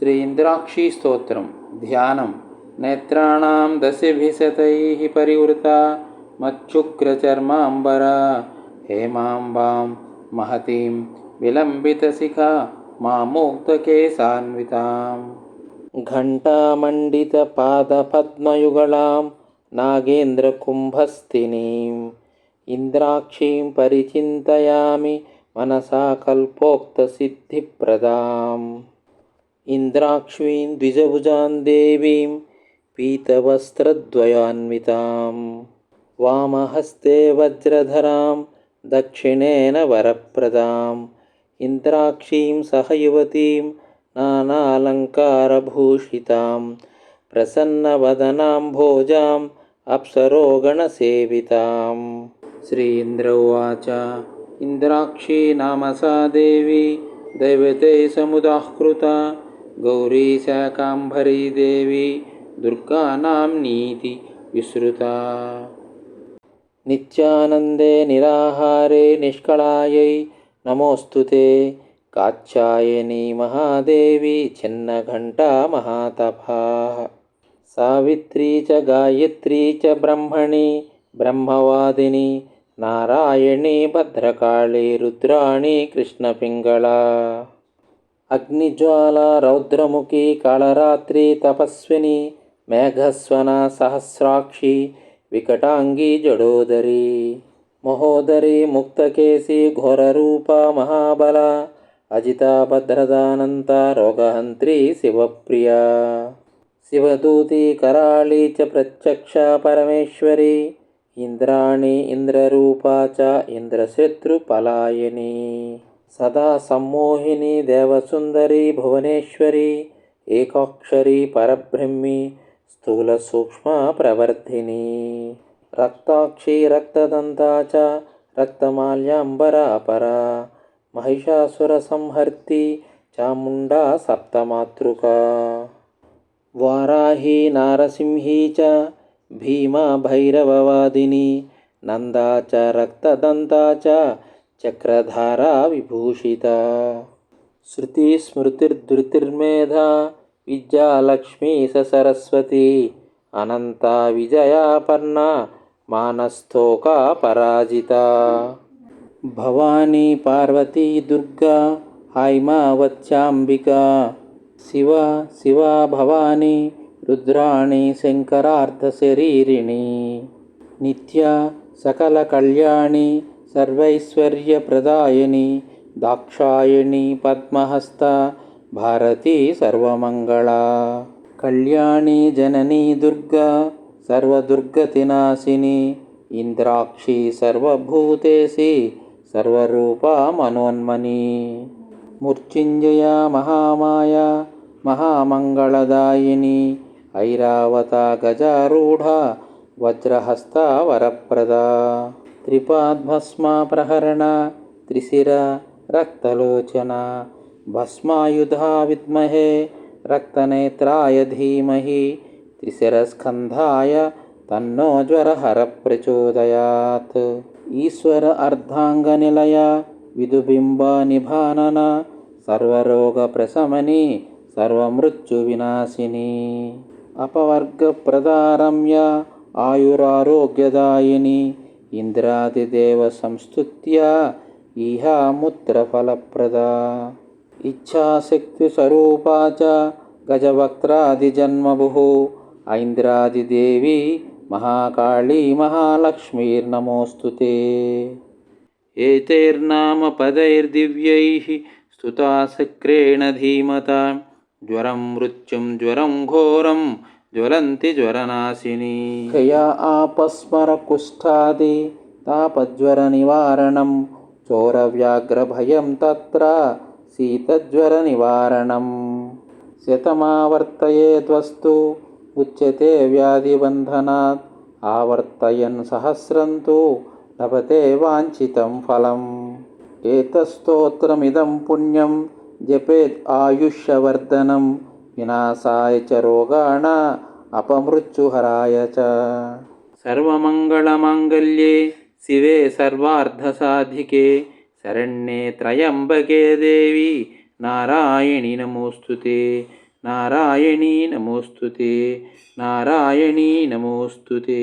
श्री इन्द्राक्षीस्तोत्रं ध्यानं नेत्राणां दशभिशतैः परिवृता मच्छुक्रचर्माम्बरा हेमाम्बां महतीं विलम्बितशिखा मामोक्तकेशान्वितां घण्टामण्डितपादपद्मयुगलां नागेन्द्रकुम्भस्थिनीम् इन्द्राक्षीं परिचिन्तयामि मनसा कल्पोक्तसिद्धिप्रदाम्। इन्द्राक्ष्मीं द्विजभुजां देवीं पीतवस्त्रद्वयान्वितां वामहस्ते वज्रधरां दक्षिणेन वरप्रदाम्। इन्द्राक्षीं सह युवतीं नानालङ्कारभूषितां प्रसन्नवदनां भोजाम् अप्सरोगणसेविताम्। श्री इन्द्र उवाच इन्द्राक्षी नाम सा देवी दैवते समुदाहृता गौरी शाकाम्भरी देवी दुर्गानां नीति विश्रुता नित्यानन्दे निराहारे निष्कळायै नमोऽस्तु ते। कात्यायनी महादेवी छिन्नघण्टा महातपाः। सावित्री च गायत्री च ब्रह्मणि ब्रह्मवादिनी नारायणी भद्रकाळी रुद्राणी అగ్నిజ్వాల రౌద్రముఖి కాళరాత్రి తపస్విని మేఘస్వన సహస్రాక్షి వికటాంగి జడోదరి. మహోదరి ముక్తకేసి ఘోరరూప మహాబల అజితాభద్రదానంత రోగహంత్రి శివప్రియ. శివదూతి కరాళీ చ ప్రత్యక్ష పరమేశ్వరి ఇంద్రాణి ఇంద్రరూపా చ ఇంద్రశత్రుపలాయని. సదా సమ్మోహిని దేవసుందరి భువనేశ్వరి ఏకాక్షరి పరబ్రహ్మి స్థూల సూక్ష్మ ప్రవర్ధిని. రక్తాక్షి రక్తదంతా చ రక్తమాల్యాంబరాపరా మహిషాసుర సంహర్తి చాముండా సప్తమాతృక. వారాహి నారసింహీ చ భీమా భైరవవాదిని. నందా చ రక్తదంతా చ చక్రధారా విభూషిత. శృతి స్మృతిర్ధృతిర్మేధా విద్యాలక్ష్మీ స సరస్వతి. అనంత విజయాపర్ణ మానస్థోకా పరాజిత. భవానీ పార్వతీ దుర్గా హైమావత్యాంబిక శివ శివ భవానీ రుద్రాణి శంకరార్థశరీరిణి నిత్య సకలకళ్యాణి सर्वैश्वर्यप्रदायिनी दाक्षायणी पद्महस्ता भारती सर्वमङ्गला। कल्याणी जननी दुर्गा सर्वदुर्गतिनाशिनी इन्द्राक्षी सर्वभूतेशी सर्वरूपा मनोन्मनी। मृत्युञ्जया महामाया महामङ्गलदायिनी ऐरावता गजारूढा वज्रहस्ता वरप्रदा त्रिपाद्भस्मा प्रहरणा त्रिशिरा रक्तलोचना भस्मायुधा विद्महे रक्तनेत्राय धीमहि त्रिशिरस्कन्धाय तन्नो ज्वरहरप्रचोदयात्। ईश्वर अर्धाङ्गनिलया विदुबिम्बानिभानना सर्वरोगप्रशमनी सर्वमृत्युविनाशिनी। अपवर्गप्रदारम्या आयुरारोग्यदायिनी इन्द्रादिदेवसंस्तुत्या इहामुत्रफलप्रदा इच्छाशक्तिस्वरूपा च गजवक्त्रादिजन्मभुः। ऐन्द्रादिदेवी महाकाली महालक्ष्मीर्नमोऽस्तु ते। एतैर्नामपदैर्दिव्यैः स्तुता शक्रेण धीमता। ज्वरं मृत्युं ज्वरं घोरं ज्वलन्ति ज्वरनाशिनी क्षया आपस्मरकुष्ठादि तापज्वरनिवारणं चोरव्याघ्रभयं तत्र शीतज्वरनिवारणं शतमावर्तयेद्वस्तु उच्यते व्याधिबन्धनात् आवर्तयन् सहस्रं तु लभते वाञ्छितं फलम् एतत्स्तोत्रमिदं पुण्यं जपेत् आयुष्यवर्धनं వినాశాయ చ రోగాణ అపమృత్యుహరాయ చ సర్వమంగళమాంగళ్యే శివే సర్వార్ధసాధికే శరణ్యే త్రయంబకే దేవి నారాయణి నమోస్తుతే నారాయణీ నమోస్తుతే నారాయణీ నమోస్తుతే